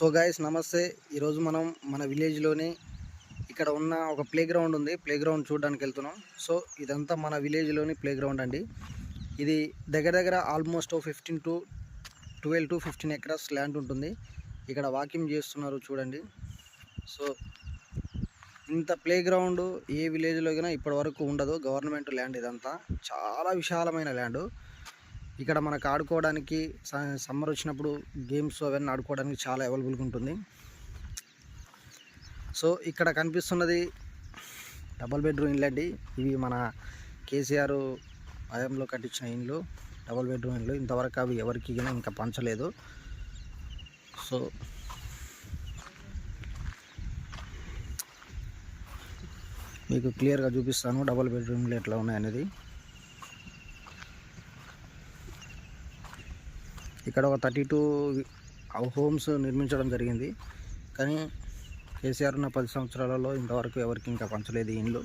So guys నమస్తే. ఈరోజు మనం మన విలేజ్లోని ఇక్కడ ఉన్న ఒక ప్లే గ్రౌండ్ ఉంది. ప్లే గ్రౌండ్ చూడడానికి వెళ్తున్నాం. సో ఇదంతా మన విలేజ్లోని ప్లే గ్రౌండ్ అండి. ఇది దగ్గర దగ్గర almost fifteen to twelve to fifteen acres land ఉంటుంది. ఇక్కడ వాకింగ్ చేస్తున్నారు చూడండి. సో ఇంత ప్లే గ్రౌండ్ ఏ విలేజ్లో అయినా ఇప్పటి వరకు ఉండదు. గవర్నమెంట్ ల్యాండ్ ఇదంతా. చాలా విశాలమైన ల్యాండ్. ఇక్కడ మనకు ఆడుకోవడానికి స- సమ్మర్ వచ్చినప్పుడు గేమ్స్ అవన్నీ ఆడుకోవడానికి చాలా అవైలబుల్గా ఉంటుంది. సో ఇక్కడ కనిపిస్తున్నది డబల్ బెడ్రూమ్ ఇల్లు అండి. ఇవి మన కేసీఆర్ హయాంలో కట్టించిన ఇండ్లు డబల్ బెడ్రూమ్ ఇండ్లు ఇంతవరకు అవి ఎవరికి ఇంకా పంచలేదు. సో మీకు క్లియర్గా చూపిస్తాను డబల్ బెడ్రూమ్లు ఎట్లా ఉన్నాయనేది. ఇక్కడ ఒక థర్టీ టూ హోమ్స్ నిర్మించడం జరిగింది. కానీ కేసీఆర్ ఉన్న పది సంవత్సరాలలో ఇంతవరకు ఎవరికి ఇంకా పంచలేదు ఇండ్లు.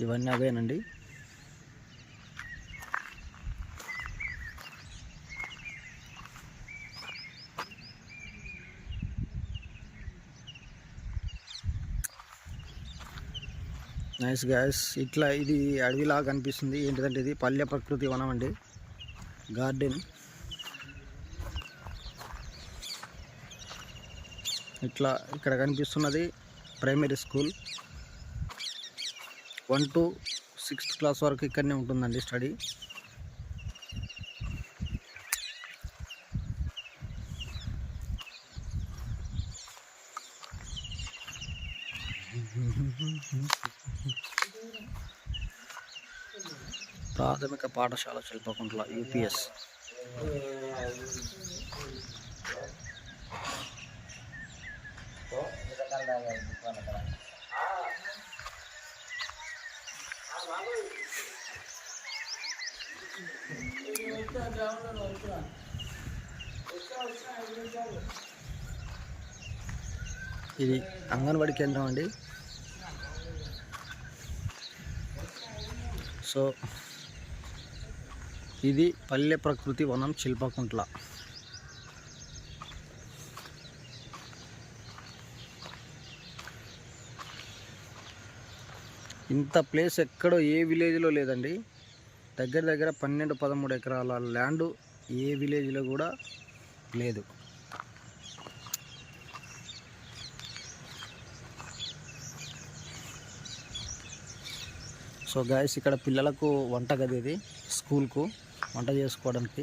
ఇవన్నీ అవేనండి నైస్ గ్యాస్ ఇట్లా ఇది అడవిలాగా కనిపిస్తుంది ఏంటిదంటే ఇది పల్లె ప్రకృతి వనం అండి. గార్డెన్ ఇట్లా ఇక్కడ కనిపిస్తున్నది primary school one to sixth class వరకు ఇక్కడనే ఉంటుందండి స్టడీ ప్రాథమిక పాఠశాల శిల్పకుంట్ల యూపీఎస్. ఇది అంగన్వాడీ కేంద్రం అండి. సో ఇది పల్లె ప్రకృతి వనం శిల్పకుంట్ల. ఇంత ప్లేస్ ఎక్కడో ఏ విలేజ్లో లేదండి. దగ్గర దగ్గర పన్నెండు పదమూడు ఎకరాల ల్యాండ్ ఏ విలేజ్లో కూడా లేదు. సో గాయస్ ఇక్కడ పిల్లలకు వంట గది ఇది స్కూల్కు వంట చేసుకోవడానికి.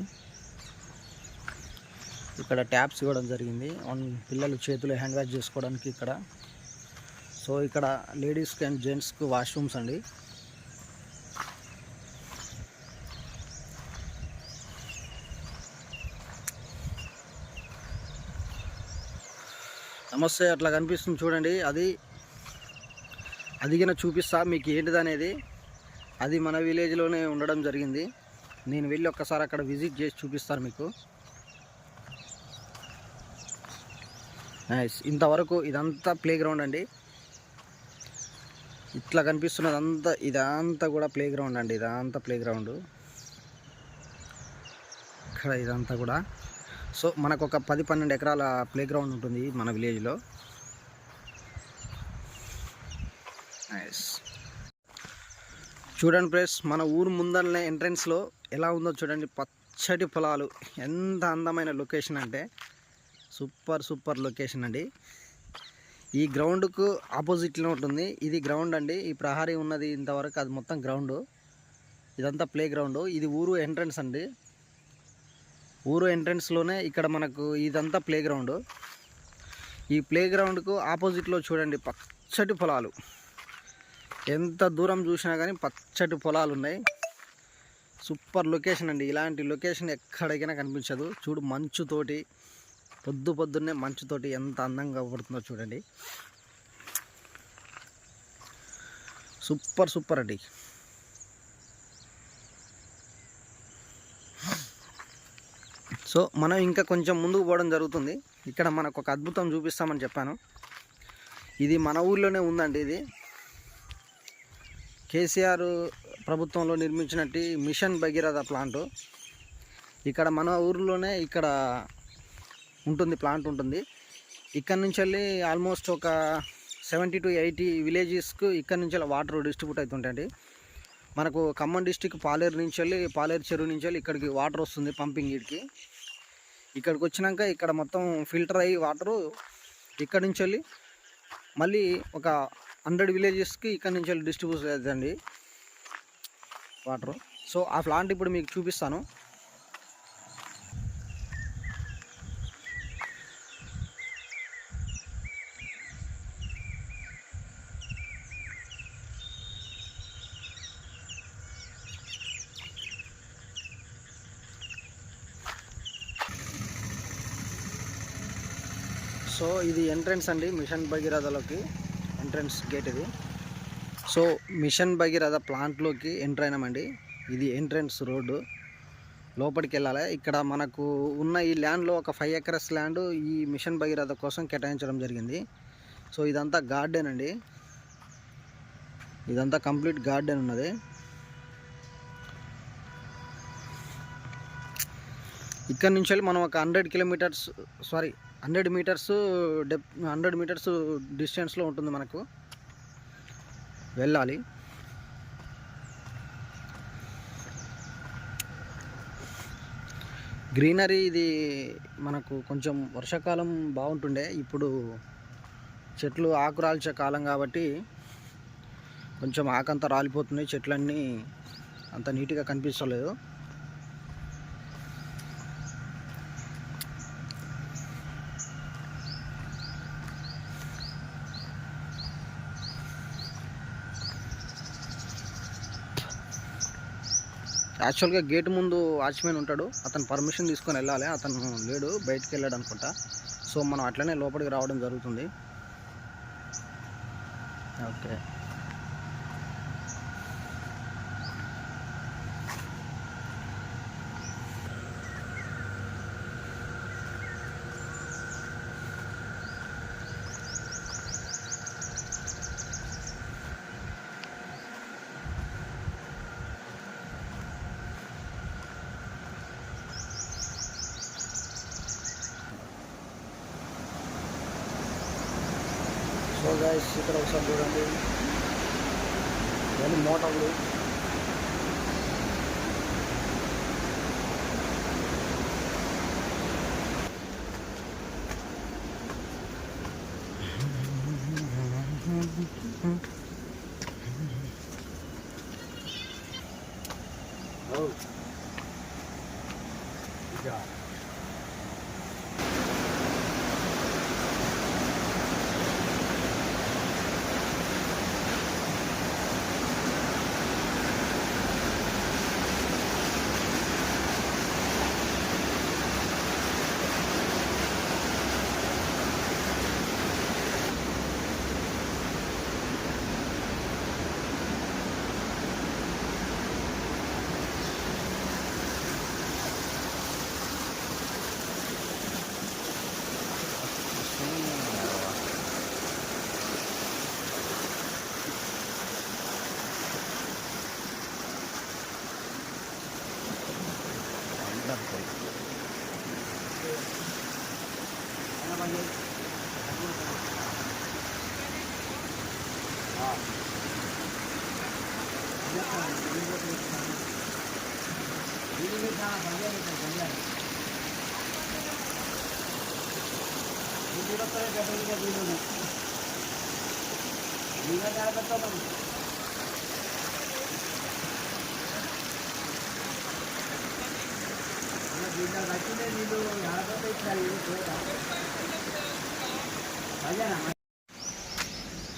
ఇక్కడ ట్యాప్స్ ఇవ్వడం జరిగింది. వన్ పిల్లలు చేతులు హ్యాండ్ వాష్ చేసుకోవడానికి ఇక్కడ. సో ఇక్కడ లేడీస్కి అండ్ జెంట్స్కి వాష్రూమ్స్ అండి. నమస్తే అట్లా కనిపిస్తుంది చూడండి. అది అదిగిన చూపిస్తా మీకు ఏంటిది అనేది అది మన విలేజ్లోనే ఉండడం జరిగింది. నేను వెళ్ళి ఒక్కసారి అక్కడ విజిట్ చేసి చూపిస్తాను మీకు. నైస్ ఇంతవరకు ఇదంతా ప్లే గ్రౌండ్ అండి. ఇట్లా కనిపిస్తున్నది అంతా ఇదంతా కూడా ప్లే గ్రౌండ్ అండి. ఇదంతా ప్లే గ్రౌండ్ ఇక్కడ ఇదంతా కూడా. సో మనకు ఒక పది పన్నెండు ఎకరాల ప్లే గ్రౌండ్ ఉంటుంది మన విలేజ్లో నైస్ చూడండి ప్లేస్ మన ఊరు ముందరనే ఎంట్రన్స్లో ఎలా ఉందో చూడండి. పచ్చటి పొలాలు. ఎంత అందమైన లొకేషన్ అంటే సూపర్ సూపర్ లొకేషన్ అండి. ఈ గ్రౌండ్కు ఆపోజిట్లో ఉంటుంది. ఇది గ్రౌండ్ అండి. ఈ ప్రహారీ ఉన్నది ఇంతవరకు అది మొత్తం గ్రౌండ్ ఇదంతా ప్లే గ్రౌండ్ ఇది ఊరు ఎంట్రన్స్ అండి. ఊరు ఎంట్రన్స్లోనే ఇక్కడ మనకు ఇదంతా ప్లే గ్రౌండ్ ఈ ప్లే గ్రౌండ్కు ఆపోజిట్లో చూడండి పచ్చటి పొలాలు. ఎంత దూరం చూసినా కానీ పచ్చటి పొలాలు ఉన్నాయి. సూపర్ లొకేషన్ అండి. ఇలాంటి లొకేషన్ ఎక్కడికైనా కనిపించదు. చూడు మంచుతోటి పొద్దు పొద్దున్నే మంచుతోటి ఎంత అందంగా పడుతుందో చూడండి. సూపర్ సూపర్ అండి. సో మనం ఇంకా కొంచెం ముందుకు పోవడం జరుగుతుంది. ఇక్కడ మనకు ఒక అద్భుతం చూపిస్తామని చెప్పాను. ఇది మన ఊర్లోనే ఉందండి ఇది. కేసీఆర్ ప్రభుత్వంలో నిర్మించినట్టు మిషన్ భగీరథ ప్లాంట్. ఇక్కడ మన ఊర్లోనే ఇక్కడ ఉంటుంది ప్లాంట్ ఉంటుంది. ఇక్కడ నుంచి వెళ్ళి ఆల్మోస్ట్ ఒక సెవెంటీ టు ఎయిటీ విలేజెస్కు ఇక్కడ నుంచి వెళ్ళి వాటర్ డిస్ట్రిబ్యూట్ అవుతుంటాయండి మనకు ఖమ్మం డిస్టిక్ పాలేరు నుంచి వెళ్ళి పాలేరు చెరువు నుంచి వెళ్ళి ఇక్కడికి వాటర్ వస్తుంది పంపింగ్ ఇడికి ఇక్కడికి వచ్చినాక ఇక్కడ మొత్తం ఫిల్టర్ అయ్యి వాటరు ఇక్కడ నుంచి వెళ్ళి మళ్ళీ ఒక హండ్రెడ్ విలేజెస్కి ఇక్కడ నుంచి వెళ్ళి డిస్ట్రిబ్యూట్ అవుతుందండి వాటరు. సో ఆ ప్లాంట్ ఇప్పుడు మీకు చూపిస్తాను. సో ఇది ఎంట్రన్స్ అండి మిషన్ భగీరథలోకి. ఎంట్రన్స్ గేట్ ఇది. సో మిషన్ భగీరథ ప్లాంట్లోకి ఎంటర్ అయినామండి ఇది ఎంట్రన్స్ రోడ్డు లోపలికి వెళ్ళాలి. ఇక్కడ మనకు ఉన్న ఈ ల్యాండ్లో ఒక ఫైవ్ ఎకరస్ ల్యాండ్ ఈ మిషన్ భగీరథ కోసం కేటాయించడం జరిగింది. సో ఇదంతా గార్డెన్ అండి. ఇదంతా కంప్లీట్ గార్డెన్ ఉన్నది. ఇక్కడ నుంచి వెళ్ళి మనం ఒక hundred kilometres sorry hundred metres depth hundred metres డిస్టెన్స్లో ఉంటుంది మనకు. వెళ్ళాలి. గ్రీనరీ ఇది మనకు కొంచెం వర్షాకాలం బాగుంటుండే. ఇప్పుడు చెట్లు ఆకు రాల్చే కాలం కాబట్టి కొంచెం ఆకంతా రాలిపోతున్నాయి. చెట్లన్నీ అంత నీట్గా కనిపించలేదు యాక్చువల్గా గేట్ ముందు వాచ్మెన్ ఉంటాడు. అతను పర్మిషన్ తీసుకొని వెళ్ళాలి. అతను లేడు. బయటికి వెళ్ళాడు అనుకుంటా. సో మనం అట్లనే లోపలికి రావడం జరుగుతుంది. ఓకే. సో గైస్ ఇక్కడ ఒకసారి చూడండి ఇవన్నీ మోటార్లు.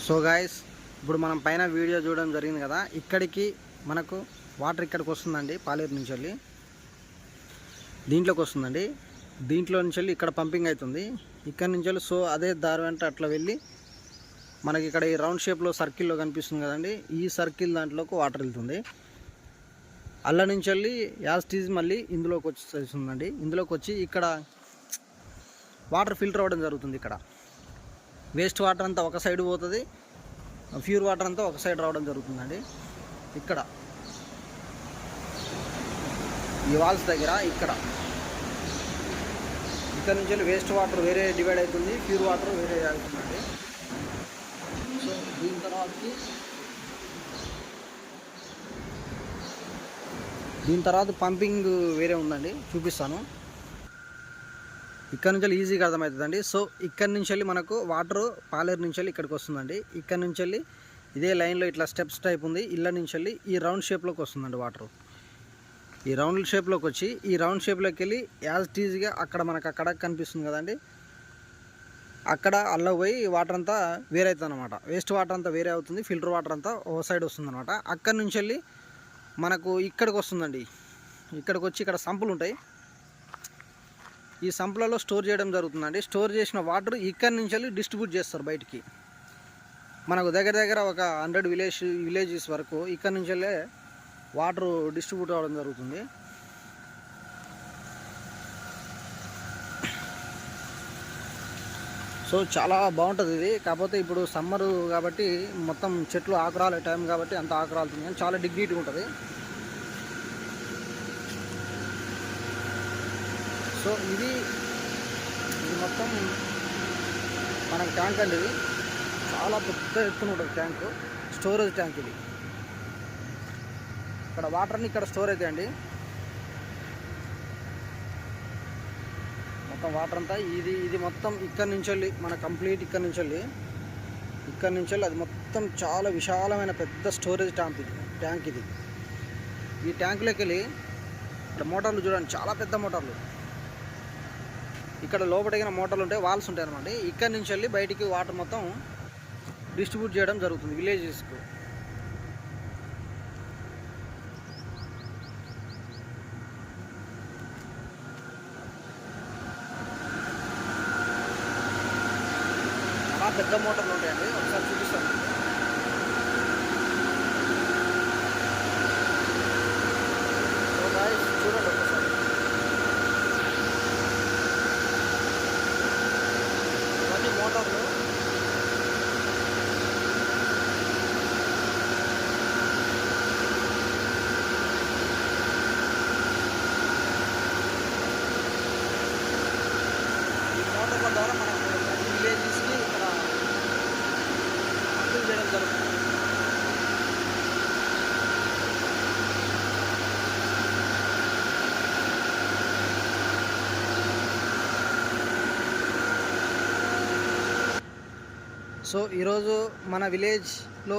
సో గాయస్ ఇప్పుడు మనం పైన వీడియో చూడడం జరిగింది కదా ఇక్కడికి మనకు వాటర్ ఇక్కడికి వస్తుందండి పాలేరు నుంచి వెళ్ళి. దీంట్లోకి వస్తుందండి. దీంట్లో నుంచి వెళ్ళి ఇక్కడ పంపింగ్ అవుతుంది. ఇక్కడ నుంచి వెళ్ళి సో అదే దారి వెంట అట్లా వెళ్ళి మనకి ఇక్కడ ఈ రౌండ్ షేప్లో సర్కిల్లో కనిపిస్తుంది కదండి. ఈ సర్కిల్ దాంట్లోకి వాటర్ వెళ్తుంది. అల్ల నుంచి వెళ్ళి యాస్టీజ్ మళ్ళీ ఇందులోకి వచ్చేస్తుందండి. ఇందులోకి వచ్చి ఇక్కడ వాటర్ ఫిల్టర్ అవ్వడం జరుగుతుంది ఇక్కడ. వేస్ట్ వాటర్ అంతా ఒక సైడ్ పోతుంది. ప్యూర్ వాటర్ అంతా ఒక సైడ్ రావడం జరుగుతుందండి. ఇక్కడ. ఈ వాల్స్ దగ్గర ఇక్కడ. ఇక్కడ నుంచి వెళ్ళి వేస్ట్ వాటర్ వేరే డివైడ్ అవుతుంది. ప్యూర్ వాటర్ వేరే అవుతుందండి. దీని తర్వాతకి దీని తర్వాత పంపింగ్ వేరే ఉందండి. చూపిస్తాను. ఇక్కడ నుంచి వెళ్ళి ఈజీగా అర్థమవుతుందండి. సో ఇక్కడ నుంచి వెళ్ళి మనకు వాటర్ పాలేరు నుంచి వెళ్ళి ఇక్కడికి వస్తుందండి. ఇక్కడ నుంచి వెళ్ళి ఇదే లైన్లో ఇట్లా స్టెప్స్ టైప్ ఉంది. ఇళ్ళ నుంచి వెళ్ళి ఈ రౌండ్ షేప్లోకి వస్తుందండి వాటర్ ఈ రౌండ్ షేప్లోకి వచ్చి ఈ రౌండ్ షేప్లోకి వెళ్ళి యాజ్ టీజీగా అక్కడ మనకు అక్కడ కనిపిస్తుంది కదండి. అక్కడ అల్ల పోయి వాటర్ అంతా వేరే అవుతుంది అనమాట వేస్ట్ వాటర్ అంతా వేరే అవుతుంది ఫిల్టర్ వాటర్ అంతా ఓ సైడ్ వస్తుంది అనమాట అక్కడి నుంచి వెళ్ళి మనకు ఇక్కడికి వస్తుందండి. ఇక్కడికి వచ్చి ఇక్కడ సంపులు ఉంటాయి. ఈ సంపులలో స్టోర్ చేయడం జరుగుతుందండి. స్టోర్ చేసిన వాటర్ ఇక్కడి నుంచి వెళ్ళి డిస్ట్రిబ్యూట్ చేస్తారు బయటికి. మనకు దగ్గర దగ్గర ఒక హండ్రెడ్ విలేజ్ విలేజెస్ వరకు ఇక్కడి నుంచి వెళ్ళే వాటర్ డిస్ట్రిబ్యూట్ అవ్వడం జరుగుతుంది. సో చాలా బాగుంటుంది ఇది. కాకపోతే ఇప్పుడు సమ్మర్ కాబట్టి మొత్తం చెట్లు ఆకురాలే టైం కాబట్టి అంత ఆకురాలుతుంది కానీ చాలా డిగ్నిటీ ఉంటుంది. సో ఇది ఇది మొత్తం మనకు ట్యాంక్ అండి ఇది. చాలా పెద్ద ఎత్తున ఉంటుంది ట్యాంకు స్టోరేజ్ ట్యాంక్ ఇది. ఇక్కడ వాటర్ని ఇక్కడ స్టోర్ అవుతాయండి మొత్తం వాటర్ అంతా. ఇది ఇది మొత్తం ఇక్కడ నుంచి వెళ్ళి మన కంప్లీట్ ఇక్కడ నుంచి వెళ్ళి ఇక్కడ నుంచి వెళ్ళి అది మొత్తం చాలా విశాలమైన పెద్ద స్టోరేజ్ ట్యాంక్ ఇది ట్యాంక్ ఇది. ఈ ట్యాంకులోకి వెళ్ళి ఇక్కడ మోటార్లు చూడండి చాలా పెద్ద మోటార్లు. ఇక్కడ లోపలిగిన మోటార్లు ఉంటాయి వాల్స్ ఉంటాయి అనమాట ఇక్కడ నుంచి వెళ్ళి బయటికి వాటర్ మొత్తం డిస్ట్రిబ్యూట్ చేయడం జరుగుతుంది విలేజెస్కు పెద్ద మోటార్లు ఉంటాయండి ఒకసారి చూపిస్తాను మీకు. సో guys, చూడండి ఒకసారి ఇవన్నీ మోటార్లు ఈ మోటార్ల ద్వారా మనం ప్రతి విలేజెస్కి ఇక్కడ పంపిణీ చేయడం జరుగుతుంది సో ఈరోజు మన విలేజ్లో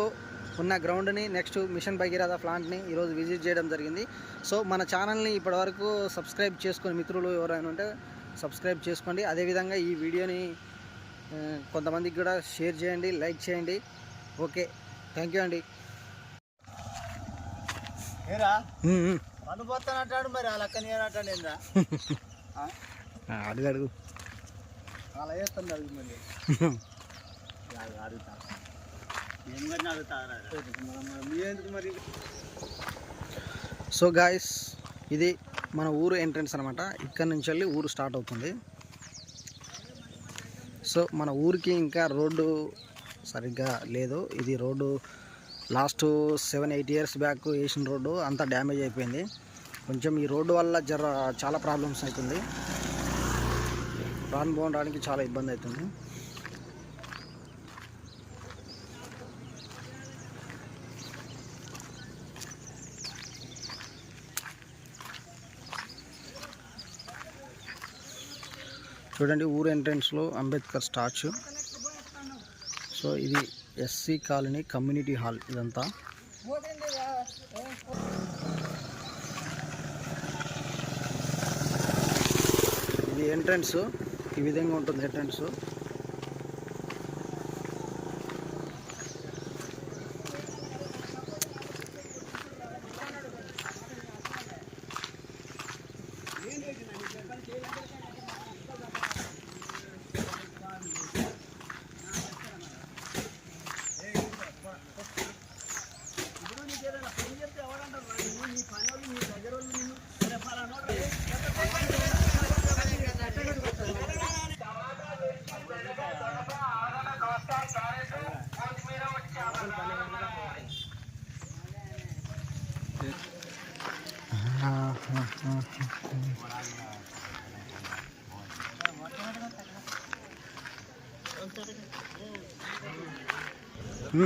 ఉన్న గ్రౌండ్ని నెక్స్ట్ మిషన్ భగీరథ ప్లాంట్ని ఈరోజు విజిట్ చేయడం జరిగింది. సో మన ఛానల్ని ఇప్పటివరకు సబ్స్క్రైబ్ చేసుకుని మిత్రులు ఎవరైనా ఉంటే సబ్స్క్రైబ్ చేసుకోండి. అదేవిధంగా ఈ వీడియోని కొంతమందికి కూడా షేర్ చేయండి లైక్ చేయండి. ఓకే థ్యాంక్ యూ అండి. అనుపోతానంటాడు మరి ఏనంటాడు ఏంద్రా? అడుగు అడుగు. అలా వేస్తుంది అడుగు మళ్ళీ. అడుగు- అడుగుతా మరి సో గాయస్ ఇది మన ఊరు ఎంట్రన్స్ అనమాట ఇక్కడ నుంచి వెళ్ళి ఊరు స్టార్ట్ అవుతుంది. సో మన ఊరికి ఇంకా రోడ్డు సరిగ్గా లేదు. ఇది road last seven eight years back వేసిన రోడ్డు అంతా డ్యామేజ్ అయిపోయింది. కొంచెం ఈ రోడ్డు వల్ల జర చాలా ప్రాబ్లమ్స్ అవుతుంది. రాను పోవడానికి చాలా ఇబ్బంది అవుతుంది. చూడండి ఊరు ఎంట్రన్స్లో అంబేద్కర్ స్టాచ్యూ. సో ఇది ఎస్సీ కాలనీ కమ్యూనిటీ హాల్ ఇదంతా. ఇది ఎంట్రన్స్ ఈ విధంగా ఉంటుంది ఎంట్రన్స్. సో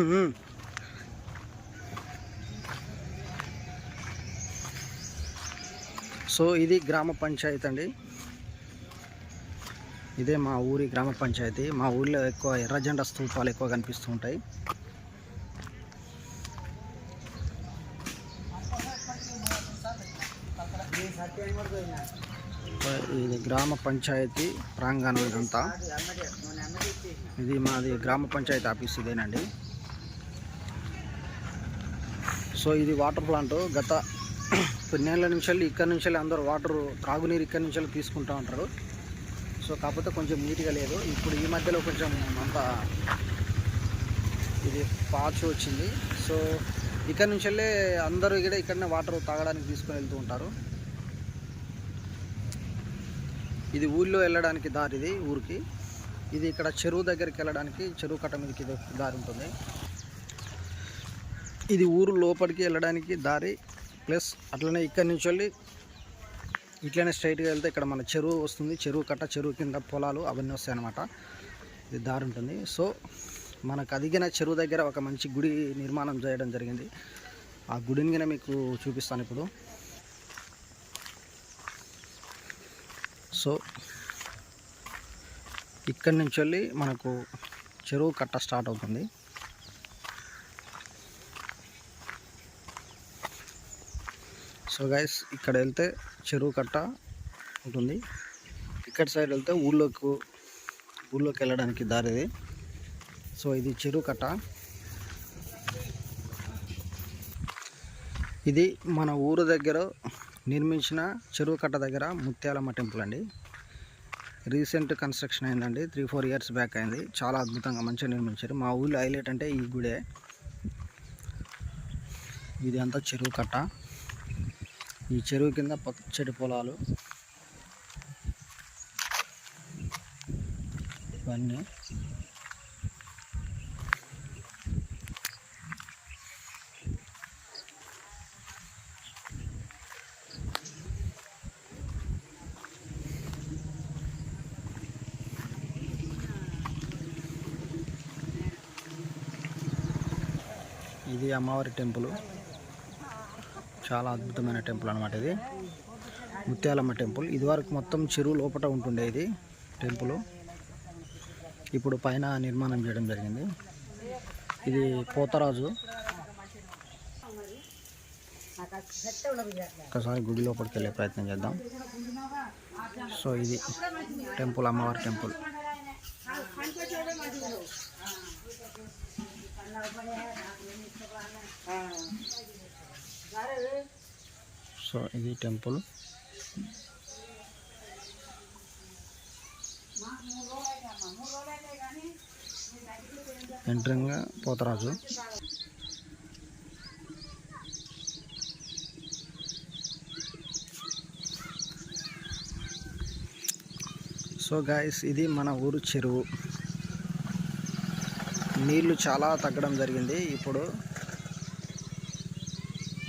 ఇది గ్రామ పంచాయతీ అండి. ఇదే మా ఊరి గ్రామ పంచాయతీ. మా ఊళ్ళో ఎక్కువ ఎర్రజెండ స్తూపాలు ఎక్కువ కనిపిస్తూ ఉంటాయి. ఇది గ్రామ పంచాయతీ ప్రాంగణం ఇదంతా. ఇది మాది గ్రామ పంచాయతీ ఆఫీస్ ఇదేనండి. సో ఇది వాటర్ ప్లాంట్. గత కొన్నేళ్ళ నుంచి వెళ్ళి ఇక్కడ నుంచి వెళ్ళి అందరూ వాటర్ త్రాగునీరు ఇక్కడ నుంచి వెళ్ళి తీసుకుంటూ ఉంటారు. సో కాకపోతే కొంచెం నీట్గా లేదు. ఇప్పుడు ఈ మధ్యలో కొంచెం అంత ఇది పాచు వచ్చింది. సో ఇక్కడ నుంచి అందరూ ఇక్కడ ఇక్కడనే వాటర్ తాగడానికి తీసుకుని వెళ్తూ ఉంటారు. ఇది ఊళ్ళో వెళ్ళడానికి దారి ఇది ఊరికి. ఇది ఇక్కడ చెరువు దగ్గరికి వెళ్ళడానికి చెరువు కట్ట మీదకి ఇది దారి ఉంటుంది. ఇది ఊరు లోపలికి వెళ్ళడానికి దారి. ప్లస్ అట్లనే ఇక్కడ నుంచి వెళ్ళి ఇట్లనే స్ట్రైట్గా వెళ్తే ఇక్కడ మన చెరువు వస్తుంది. చెరువు కట్ట చెరువు కింద పొలాలు అవన్నీ వస్తాయి అన్నమాట ఇది దారి ఉంటుంది. సో మనకు అదిగిన చెరువు దగ్గర ఒక మంచి గుడి నిర్మాణం చేయడం జరిగింది. ఆ గుడిని గిన మీకు చూపిస్తాను ఇప్పుడు. సో ఇక్కడి నుంచి వెళ్ళి మనకు చెరువు కట్ట స్టార్ట్ అవుతుంది. సో గైస్ ఇక్కడ వెళ్తే చెరువు కట్ట ఉంటుంది. ఇక్కడ సైడ్ వెళ్తే ఊళ్ళోకి ఊళ్ళోకి వెళ్ళడానికి దారిది సో ఇది చెరువు కట్ట. ఇది మన ఊరు దగ్గర నిర్మించిన చెరువు కట్ట దగ్గర ముత్యాలమ్మ టెంపుల్ అండి. రీసెంట్ కన్స్ట్రక్షన్ అయిందండి త్రీ ఫోర్ ఇయర్స్ బ్యాక్ అయింది. చాలా అద్భుతంగా మంచిగా నిర్మించారు. మా ఊళ్ళో హైలైట్ అంటే ఈ గుడే. ఇది అంతా చెరువు కట్ట. ఈ చెరువు కింద పచ్చడి పొలాలు. ఇవన్నీ. ఇది అమ్మవారి టెంపుల్. చాలా అద్భుతమైన టెంపుల్ అనమాట ఇది. ముత్యాలమ్మ టెంపుల్. ఇదివరకు మొత్తం చెరువు లోపల ఉంటుండే ఇది టెంపుల్. ఇప్పుడు పైన నిర్మాణం చేయడం జరిగింది. ఇది పోతరాజు. ఒకసారి గుడి లోపలికి వెళ్ళే ప్రయత్నం చేద్దాం. సో ఇది టెంపుల్ అమ్మవారి టెంపుల్. సో ఇది temple. Entering Potharaju. So guys ఇది మన ఊరు చెరువు. నీళ్ళు చాలా తగ్గడం జరిగింది. ఇప్పుడు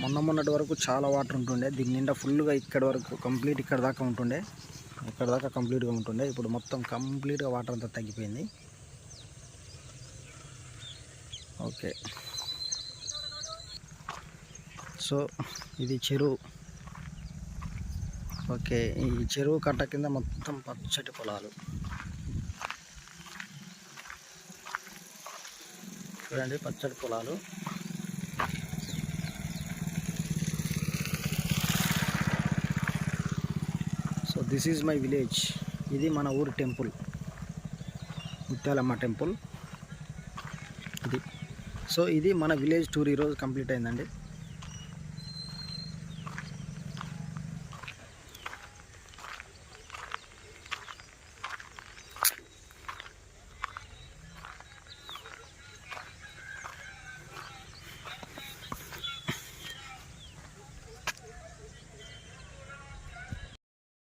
మొన్న మొన్నటి వరకు చాలా వాటర్ ఉంటుండే. దీని నిండా ఫుల్గా ఇక్కడ వరకు కంప్లీట్ ఇక్కడ దాకా ఉంటుండే. ఇక్కడ దాకా కంప్లీట్గా ఉంటుండే. ఇప్పుడు మొత్తం కంప్లీట్గా వాటర్ అంతా తగ్గిపోయింది. ఓకే. సో ఇది చెరువు. ఓకే ఈ చెరువు కట్ట కింద మొత్తం పచ్చటి పొలాలు. చూడండి పచ్చడి పొలాలు. దిస్ ఈజ్ మై విలేజ్ ఇది మన ఊరు టెంపుల్. ముత్యాలమ్మ టెంపుల్. ఇది. సో ఇది మన విలేజ్ టూర్ ఈరోజు కంప్లీట్ అయిందండి.